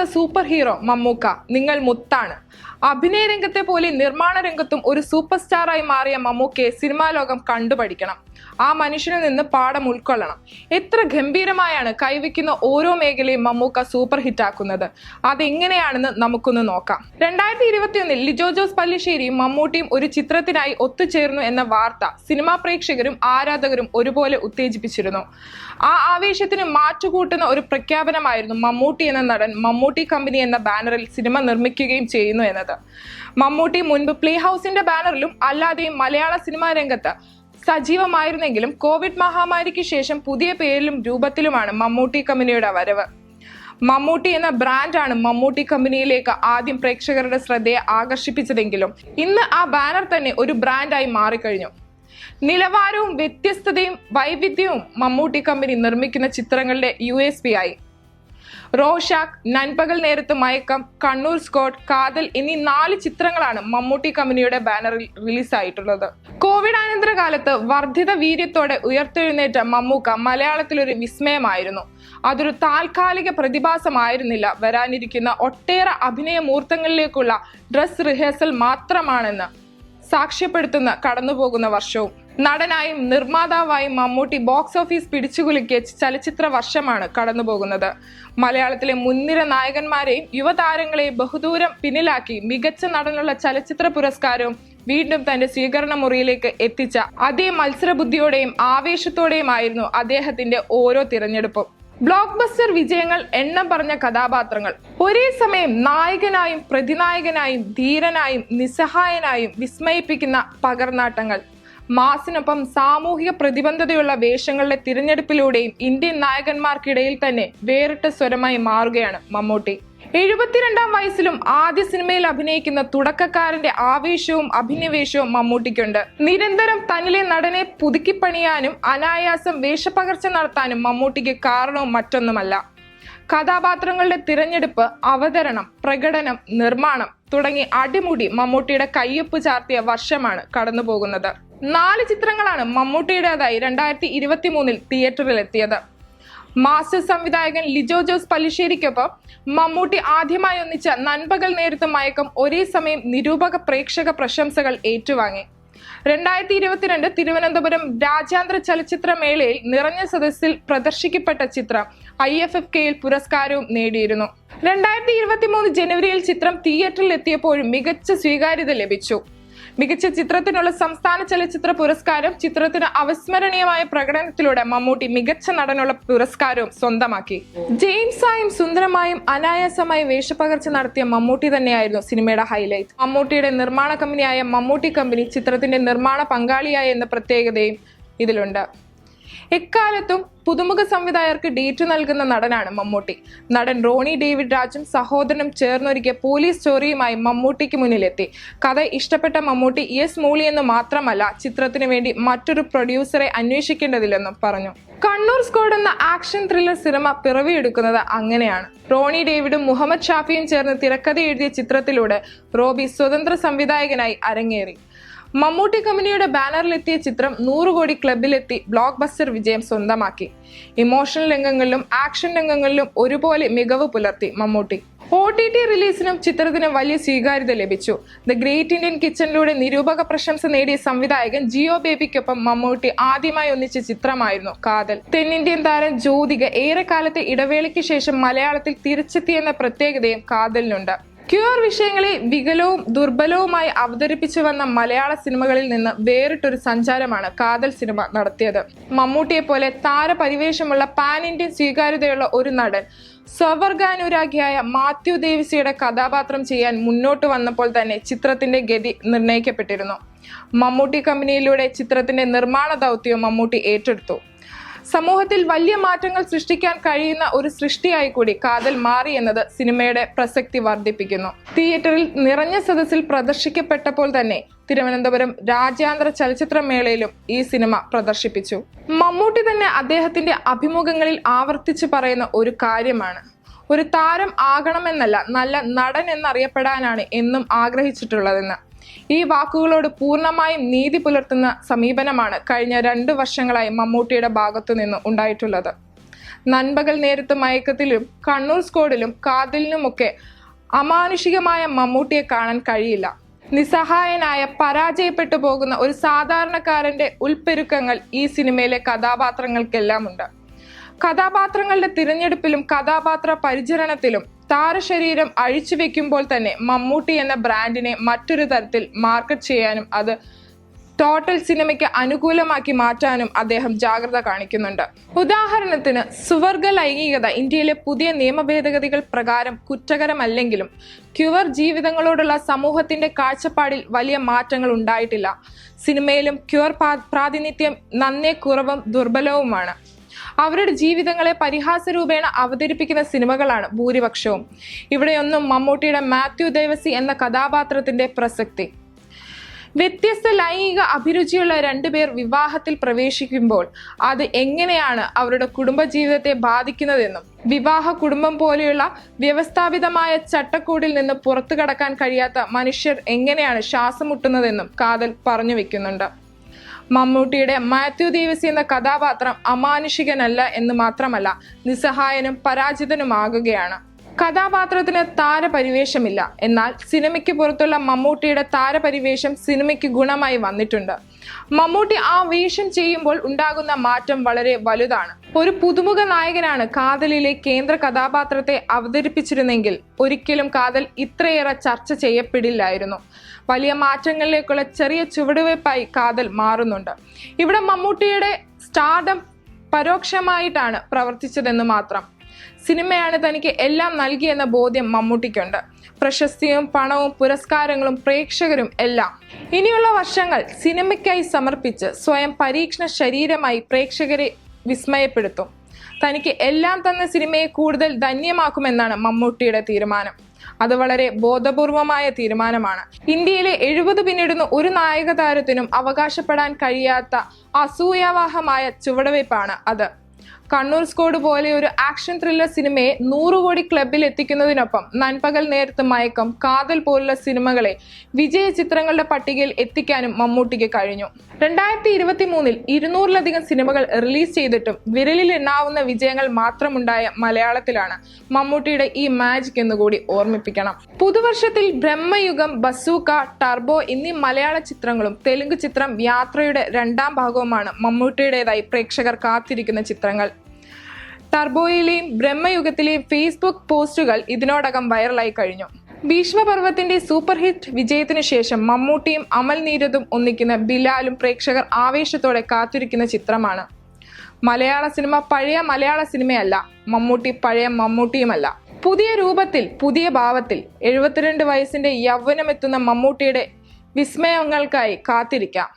യഥാർത്ഥ super hero Mammukka നിങ്ങൾ മുത്താണ്. അഭിനയ രംഗത്തെ പോലെ നിർമ്മാണ രംഗത്തും ഒരു സൂപ്പർ സ്റ്റാറായി മാറിയ മമ്മൂക്കയെ സിനിമാ ലോകം കണ്ടുപഠിക്കണം. ആ മനുഷ്യനിൽ നിന്ന് പാഠം ഉൾക്കൊള്ളണം. എത്ര ഗംഭീരമായാണ് കൈവയ്ക്കുന്ന ഓരോ മേഖലയും മമ്മൂക്ക സൂപ്പർ ഹിറ്റ് ഹിറ്റാക്കുന്നത് അതെങ്ങനെയാണെന്ന് നമുക്കൊന്ന് നോക്കാം. രണ്ടായിരത്തി ഇരുപത്തിയൊന്നിൽ ലിജോ ജോസ് പല്ലിശ്ശേരിയും മമ്മൂട്ടിയും ഒരു ചിത്രത്തിനായി ഒത്തുചേർന്നു എന്ന വാർത്ത സിനിമാ പ്രേക്ഷകരും ആരാധകരും ഒരുപോലെ ഉത്തേജിപ്പിച്ചിരുന്നു. ആ ആവേശത്തിന് മാറ്റുകൂട്ടുന്ന ഒരു പ്രഖ്യാപനമായിരുന്നു മമ്മൂട്ടി എന്ന നടൻ മമ്മൂട്ടി കമ്പനി എന്ന ബാനറിൽ സിനിമ നിർമ്മിക്കുകയും ചെയ്യുന്നു എന്നത്. മമ്മൂട്ടി മുൻപ് പ്ലേ ഹൗസിന്റെ ബാനറിലും അല്ലാതെയും മലയാള സിനിമാ രംഗത്ത് സജീവമായിരുന്നെങ്കിലും കോവിഡ് മഹാമാരിക്ക് ശേഷം പുതിയ പേരിലും രൂപത്തിലുമാണ് മമ്മൂട്ടി കമ്പനിയുടെ വരവ്. മമ്മൂട്ടി എന്ന ബ്രാൻഡാണ് മമ്മൂട്ടി കമ്പനിയിലേക്ക് ആദ്യം പ്രേക്ഷകരുടെ ശ്രദ്ധയെ ആകർഷിപ്പിച്ചതെങ്കിലും ഇന്ന് ആ ബാനർ തന്നെ ഒരു ബ്രാൻഡായി മാറിക്കഴിഞ്ഞു. നിലവാരവും വ്യത്യസ്തതയും വൈവിധ്യവും മമ്മൂട്ടി കമ്പനി നിർമ്മിക്കുന്ന ചിത്രങ്ങളുടെ യു ആയി. റോഷാക്ക് നൻപകൽ നേരത്ത് മയക്കം കണ്ണൂർ സ്കോട്ട് കാതൽ എന്നീ നാല് ചിത്രങ്ങളാണ് മമ്മൂട്ടി കമ്പനിയുടെ ബാനറിൽ റിലീസായിട്ടുള്ളത് കോവിഡാനന്തര കാലത്ത് വർദ്ധിത വീര്യത്തോടെ ഉയർത്തെഴുന്നേറ്റ മമ്മൂക്ക മലയാളത്തിലൊരു വിസ്മയമായിരുന്നു. അതൊരു താൽക്കാലിക പ്രതിഭാസമായിരുന്നില്ല. വരാനിരിക്കുന്ന ഒട്ടേറെ അഭിനയ മുഹൂർത്തങ്ങളിലേക്കുള്ള ഡ്രസ് റിഹേഴ്സൽ മാത്രമാണെന്ന് സാക്ഷ്യപ്പെടുത്തുന്ന കടന്നുപോകുന്ന വർഷവും. നടനായും നിർമ്മാതാവായും മമ്മൂട്ടി ബോക്സ് ഓഫീസ് പിടിച്ചുകുലുക്കിയ ചലച്ചിത്ര വർഷമാണ് കടന്നുപോകുന്നത്. മലയാളത്തിലെ മുൻനിര നായകന്മാരെയും യുവതാരങ്ങളെയും ബഹുദൂരം പിന്നിലാക്കി മികച്ച നടനുള്ള ചലച്ചിത്ര പുരസ്കാരവും വീണ്ടും തന്റെ സ്വീകരണ മുറിയിലേക്ക് എത്തിച്ച അതേ മത്സരബുദ്ധിയോടെയും ആവേശത്തോടെയുമായിരുന്നു അദ്ദേഹത്തിന്റെ ഓരോ തിരഞ്ഞെടുപ്പും. ബ്ലോക്ക് ബസ്റ്റർ വിജയങ്ങൾ എണ്ണം പറഞ്ഞ കഥാപാത്രങ്ങൾ. ഒരേ സമയം നായകനായും പ്രതിനായകനായും ധീരനായും നിസ്സഹായനായും വിസ്മയിപ്പിക്കുന്ന പകർനാട്ടങ്ങൾ മാസിനൊപ്പം സാമൂഹിക പ്രതിബന്ധതയുള്ള വേഷങ്ങളുടെ തിരഞ്ഞെടുപ്പിലൂടെയും ഇന്ത്യൻ നായകന്മാർക്കിടയിൽ തന്നെ വേറിട്ട സ്വരമായി മാറുകയാണ് മമ്മൂട്ടി. എഴുപത്തിരണ്ടാം വയസ്സിലും ആദ്യ സിനിമയിൽ അഭിനയിക്കുന്ന തുടക്കക്കാരന്റെ ആവേശവും അഭിനിവേശവും മമ്മൂട്ടിക്കുണ്ട്. നിരന്തരം തന്നിലെ നടനെ പുതുക്കിപ്പണിയാനും അനായാസം വേഷപ്പകർച്ച നടത്താനും മമ്മൂട്ടിക്ക് കാരണവും മറ്റൊന്നുമല്ല. കഥാപാത്രങ്ങളുടെ തിരഞ്ഞെടുപ്പ് അവതരണം പ്രകടനം നിർമ്മാണം തുടങ്ങി അടിമുടി മമ്മൂട്ടിയുടെ കയ്യൊപ്പ് ചാർത്തിയ വർഷമാണ് കടന്നുപോകുന്നത്. നാല് ചിത്രങ്ങളാണ് മമ്മൂട്ടിയുടേതായി രണ്ടായിരത്തി ഇരുപത്തി മൂന്നിൽ തിയേറ്ററിലെത്തിയത്. മാസ്റ്റർ സംവിധായകൻ ലിജോ ജോസ് പല്ലിശ്ശേരിക്കൊപ്പം മമ്മൂട്ടി ആദ്യമായി ഒന്നിച്ച നൻപകൽ നേരത്തെ മയക്കം ഒരേ സമയം നിരൂപക പ്രേക്ഷക പ്രശംസകൾ ഏറ്റുവാങ്ങി. രണ്ടായിരത്തി ഇരുപത്തിരണ്ട് തിരുവനന്തപുരം രാജ്യാന്തര ചലച്ചിത്ര മേളയിൽ നിറഞ്ഞ സദസ്സിൽ പ്രദർശിക്കപ്പെട്ട ചിത്രം ഐ എഫ് എഫ് കെയിൽ പുരസ്കാരവും നേടിയിരുന്നു. രണ്ടായിരത്തി ഇരുപത്തി മൂന്ന് ജനുവരിയിൽ ചിത്രം തിയേറ്ററിൽ എത്തിയപ്പോഴും മികച്ച സ്വീകാര്യത ലഭിച്ചു. മികച്ച ചിത്രത്തിനുള്ള സംസ്ഥാന ചലച്ചിത്ര പുരസ്കാരം ചിത്രത്തിന് അവിസ്മരണീയമായ പ്രകടനത്തിലൂടെ മമ്മൂട്ടി മികച്ച നടനുള്ള പുരസ്കാരവും സ്വന്തമാക്കി. ജെയിംസായും സുന്ദരമായും അനായാസമായും വേഷപ്പകർച്ച നടത്തിയ മമ്മൂട്ടി തന്നെയായിരുന്നു സിനിമയുടെ ഹൈലൈറ്റ്. മമ്മൂട്ടിയുടെ നിർമ്മാണ കമ്പനിയായ മമ്മൂട്ടി കമ്പനി ചിത്രത്തിന്റെ നിർമ്മാണ പങ്കാളിയായ എന്ന പ്രത്യേകതയും ഇതിലുണ്ട്. എക്കാലത്തും പുതുമുഖ സംവിധായകർക്ക് ഡേറ്റ് നൽകുന്ന നടനാണ് മമ്മൂട്ടി. നടൻ റോണി ഡേവിഡ് രാജും സഹോദരനും ചേർന്നൊരുക്കിയ പോലീസ് സ്റ്റോറിയുമായി മമ്മൂട്ടിക്ക് മുന്നിലെത്തി. കഥ ഇഷ്ടപ്പെട്ട മമ്മൂട്ടി എസ് മൂളി എന്ന് മാത്രമല്ല ചിത്രത്തിനു വേണ്ടി മറ്റൊരു പ്രൊഡ്യൂസറെ അന്വേഷിക്കേണ്ടതില്ലെന്നും പറഞ്ഞു. കണ്ണൂർ സ്കോഡ് എന്ന ആക്ഷൻ ത്രില്ലർ സിനിമ പിറവിയെടുക്കുന്നത് അങ്ങനെയാണ്. റോണി ഡേവിഡും മുഹമ്മദ് ഷാഫിയും ചേർന്ന് തിരക്കഥ എഴുതിയ ചിത്രത്തിലൂടെ റോബി സ്വതന്ത്ര സംവിധായകനായി അരങ്ങേറി. മമ്മൂട്ടി കമ്പനിയുടെ ബാനറിലെത്തിയ ചിത്രം നൂറ് കോടി ക്ലബിലെത്തി ബ്ലോക്ക് ബസ്റ്റർ വിജയം സ്വന്തമാക്കി. ഇമോഷണൽ രംഗങ്ങളിലും ആക്ഷൻ രംഗങ്ങളിലും ഒരുപോലെ മികവ് പുലർത്തി മമ്മൂട്ടി. ഒ ടി ടി റിലീസിനും ചിത്രത്തിന് വലിയ സ്വീകാര്യത ലഭിച്ചു. ദ ഗ്രേറ്റ് ഇന്ത്യൻ കിച്ചണിലൂടെ നിരൂപക പ്രശംസ നേടിയ സംവിധായകൻ ജിയോ ബേബിക്കൊപ്പം മമ്മൂട്ടി ആദ്യമായി ഒന്നിച്ച ചിത്രമായിരുന്നു കാതൽ. തെന്നിന്ത്യൻ താരം ജ്യോതിക ഏറെക്കാലത്തെ ഇടവേളയ്ക്ക് ശേഷം മലയാളത്തിൽ തിരിച്ചെത്തിയെന്ന പ്രത്യേകതയും കാതലിനുണ്ട്. ക്യൂർ വിഷയങ്ങളെ വികലവും ദുർബലവുമായി അവതരിപ്പിച്ചു വന്ന മലയാള സിനിമകളിൽ നിന്ന് വേറിട്ടൊരു സഞ്ചാരമാണ് കാതൽ സിനിമ നടത്തിയത്. മമ്മൂട്ടിയെ പോലെ താരപരിവേഷമുള്ള പാൻ ഇന്ത്യൻ സ്വീകാര്യതയുള്ള ഒരു നടൻ സ്വവർഗാനുരാഗിയായ മാത്യു ദേവിസിയുടെ കഥാപാത്രം ചെയ്യാൻ മുന്നോട്ട് വന്നപ്പോൾ തന്നെ ചിത്രത്തിന്റെ ഗതി നിർണയിക്കപ്പെട്ടിരുന്നു മമ്മൂട്ടി കമ്പനിയിലൂടെ ചിത്രത്തിന്റെ നിർമ്മാണ ദൗത്യം മമ്മൂട്ടി ഏറ്റെടുത്തു. സമൂഹത്തിൽ വലിയ മാറ്റങ്ങൾ സൃഷ്ടിക്കാൻ കഴിയുന്ന ഒരു സൃഷ്ടിയായി കൂടി കാതൽ മാറി എന്നത് സിനിമയുടെ പ്രസക്തി വർദ്ധിപ്പിക്കുന്നു. തിയേറ്ററിൽ നിറഞ്ഞ സദസ്സിൽ പ്രദർശിക്കപ്പെട്ടപ്പോൾ തന്നെ തിരുവനന്തപുരം രാജ്യാന്തര ചലച്ചിത്രമേളയിലും ഈ സിനിമ പ്രദർശിപ്പിച്ചു. മമ്മൂട്ടി തന്നെ അദ്ദേഹത്തിന്റെ അഭിമുഖങ്ങളിൽ ആവർത്തിച്ചു പറയുന്ന ഒരു കാര്യമാണ്. ഒരു താരം ആകണമെന്നല്ല നല്ല നടൻ എന്നറിയപ്പെടാനാണ് എന്നും ആഗ്രഹിച്ചിട്ടുള്ളതെന്ന്. ഈ വാക്കുകളോട് പൂർണമായും നീതി പുലർത്തുന്ന സമീപനമാണ് കഴിഞ്ഞ രണ്ട് വർഷങ്ങളായി മമ്മൂട്ടിയുടെ ഭാഗത്തു നിന്ന് ഉണ്ടായിട്ടുള്ളത്. നൻപകൽ നേരത്ത് മയക്കത്തിലും കണ്ണൂർ സ്കോഡിലും കാതിലിനുമൊക്കെ അമാനുഷികമായ മമ്മൂട്ടിയെ കാണാൻ കഴിയില്ല. നിസ്സഹായനായ പരാജയപ്പെട്ടു പോകുന്ന ഒരു സാധാരണക്കാരന്റെ ഉൾപ്പെരുക്കങ്ങൾ ഈ സിനിമയിലെ കഥാപാത്രങ്ങൾക്കെല്ലാം ഉണ്ട് കഥാപാത്രങ്ങളുടെ തിരഞ്ഞെടുപ്പിലും കഥാപാത്ര പരിചരണത്തിലും താരശരീരം അഴിച്ചു വെക്കുമ്പോൾ തന്നെ മമ്മൂട്ടി എന്ന ബ്രാൻഡിനെ മറ്റൊരു തരത്തിൽ മാർക്കറ്റ് ചെയ്യാനും അത് ടോട്ടൽ സിനിമയ്ക്ക് അനുകൂലമാക്കി മാറ്റാനും അദ്ദേഹം ജാഗ്രത കാണിക്കുന്നുണ്ട്. ഉദാഹരണത്തിന് സുവർഗ ലൈംഗികത ഇന്ത്യയിലെ പുതിയ നിയമ ഭേദഗതികൾ പ്രകാരം കുറ്റകരമല്ലെങ്കിലും ക്യുവർ ജീവിതങ്ങളോടുള്ള സമൂഹത്തിന്റെ കാഴ്ചപ്പാടിൽ വലിയ മാറ്റങ്ങൾ ഉണ്ടായിട്ടില്ല. സിനിമയിലും ക്യുവർ പ്രാതിനിധ്യം നന്നേ കുറവും ദുർബലവുമാണ്. അവരുടെ ജീവിതങ്ങളെ പരിഹാസരൂപേണ അവതരിപ്പിക്കുന്ന സിനിമകളാണ് ഭൂരിപക്ഷവും. ഇവിടെയൊന്നും മമ്മൂട്ടിയുടെ മാത്യു ദേവസി എന്ന കഥാപാത്രത്തിന്റെ പ്രസക്തി. വ്യത്യസ്ത ലൈംഗിക അഭിരുചിയുള്ള രണ്ടുപേർ വിവാഹത്തിൽ പ്രവേശിക്കുമ്പോൾ അത് എങ്ങനെയാണ് അവരുടെ കുടുംബജീവിതത്തെ ബാധിക്കുന്നതെന്നും വിവാഹ കുടുംബം പോലെയുള്ള വ്യവസ്ഥാപിതമായ ചട്ടക്കൂടിൽ നിന്ന് പുറത്തു കടക്കാൻ കഴിയാത്ത മനുഷ്യർ എങ്ങനെയാണ് ശ്വാസം മുട്ടുന്നതെന്നും കാതൽ പറഞ്ഞു വെക്കുന്നുണ്ട്. മമ്മൂട്ടിയുടെ മാത്യു ദേവസി എന്ന കഥാപാത്രം അമാനുഷികനല്ല എന്ന് മാത്രമല്ല നിസ്സഹായനും പരാജിതനുമാകുകയാണ്. കഥാപാത്രത്തിന് താരപരിവേഷമില്ല. എന്നാൽ സിനിമയ്ക്ക് പുറത്തുള്ള മമ്മൂട്ടിയുടെ താരപരിവേഷം സിനിമയ്ക്ക് ഗുണമായി വന്നിട്ടുണ്ട്. മമ്മൂട്ടി ആ വേഷം ചെയ്യുമ്പോൾ ഉണ്ടാകുന്ന മാറ്റം വളരെ വലുതാണ്. ഒരു പുതുമുഖ നായകനാണ് കാതലിലെ കേന്ദ്ര കഥാപാത്രത്തെ അവതരിപ്പിച്ചിരുന്നെങ്കിൽ ഒരിക്കലും കാതൽ ഇത്രയേറെ ചർച്ച ചെയ്യപ്പെടില്ലായിരുന്നു. വലിയ മാറ്റങ്ങളിലേക്കുള്ള ചെറിയ ചുവടുവയ്പായി കാതൽ മാറുന്നുണ്ട്. ഇവിടെ മമ്മൂട്ടിയുടെ സ്റ്റാർഡം പരോക്ഷമായിട്ടാണ് പ്രവർത്തിച്ചതെന്ന് മാത്രം. സിനിമയാണ് തനിക്ക് എല്ലാം നൽകിയെന്ന ബോധ്യം മമ്മൂട്ടിക്കുണ്ട്. പ്രശസ്തിയും പണവും പുരസ്കാരങ്ങളും പ്രേക്ഷകരും എല്ലാം. ഇനിയുള്ള വർഷങ്ങൾ സിനിമയ്ക്കായി സമർപ്പിച്ച് സ്വയം പരീക്ഷണ ശരീരമായി പ്രേക്ഷകരെ വിസ്മയപ്പെടുത്തും. തനിക്ക് എല്ലാം തന്ന സിനിമയെ കൂടുതൽ ധന്യമാക്കുമെന്നാണ് മമ്മൂട്ടിയുടെ തീരുമാനം. അത് വളരെ ബോധപൂർവമായ തീരുമാനമാണ്. ഇന്ത്യയിലെ എഴുപത് പിന്നിടുന്ന ഒരു നായക താരത്തിനും അവകാശപ്പെടാൻ കഴിയാത്ത അസൂയാവാഹമായ ചുവടുവയ്പ്പാണ് അത്. കണ്ണൂർ സ്കോഡ് പോലെ ഒരു ആക്ഷൻ ത്രില്ലർ സിനിമയെ നൂറ് കോടി ക്ലബിൽ എത്തിക്കുന്നതിനൊപ്പം നൻപകൽ നേരത്ത് മയക്കം കാതൽ പോലുള്ള സിനിമകളെ വിജയ ചിത്രങ്ങളുടെ പട്ടികയിൽ എത്തിക്കാനും മമ്മൂട്ടിക്ക് കഴിഞ്ഞു. രണ്ടായിരത്തി ഇരുപത്തി മൂന്നിൽ ഇരുന്നൂറിലധികം സിനിമകൾ റിലീസ് ചെയ്തിട്ടും വിരലിൽ എണ്ണാവുന്ന വിജയങ്ങൾ മാത്രമുണ്ടായ മലയാളത്തിലാണ് മമ്മൂട്ടിയുടെ ഈ മാജിക് എന്നുകൂടി ഓർമ്മിപ്പിക്കണം. പുതുവർഷത്തിൽ ബ്രഹ്മയുഗം ബസൂക്ക ടർബോ എന്നീ മലയാള ചിത്രങ്ങളും തെലുങ്ക് ചിത്രം യാത്രയുടെ രണ്ടാം ഭാഗവുമാണ് മമ്മൂട്ടിയുടേതായി പ്രേക്ഷകർ കാത്തിരിക്കുന്ന ചിത്രങ്ങൾ. ടർബോയിലെയും ബ്രഹ്മയുഗത്തിലെയും ഫേസ്ബുക്ക് പോസ്റ്റുകൾ ഇതിനോടകം വൈറലായി കഴിഞ്ഞു. ഭീഷ്മപർവത്തിന്റെ സൂപ്പർ ഹിറ്റ് വിജയത്തിനു ശേഷം മമ്മൂട്ടിയും അമൽ നീരദും ഒന്നിക്കുന്ന ബിലാലും പ്രേക്ഷകർ ആവേശത്തോടെ കാത്തിരിക്കുന്ന ചിത്രമാണ്. മലയാള സിനിമ പഴയ മലയാള സിനിമയല്ല മമ്മൂട്ടി പഴയ മമ്മൂട്ടിയുമല്ല. പുതിയ രൂപത്തിൽ പുതിയ ഭാവത്തിൽ എഴുപത്തിരണ്ട് വയസ്സിന്റെ യൗവനമെത്തുന്ന മമ്മൂട്ടിയുടെ വിസ്മയങ്ങൾക്കായി കാത്തിരിക്കാം.